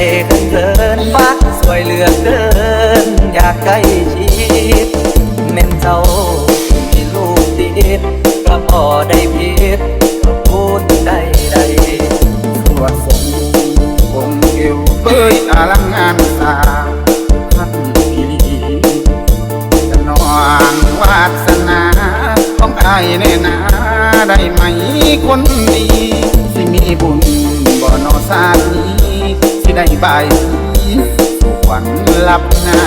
เกินเกินบักสวยเหลือเกิน อยากใกล้ชิดเม่นเจ้ามีลูกติดก็พอได้ผิดก็พูดได้ได้สวดทรงองค์เอวเอ้ยอลังงานสร้าท่านพี่ลีสนองวาสนาของไอ้แน่นาได้ไหมคนดี สิมีบุญบ่นอสานี ใบสุวรรณลับนา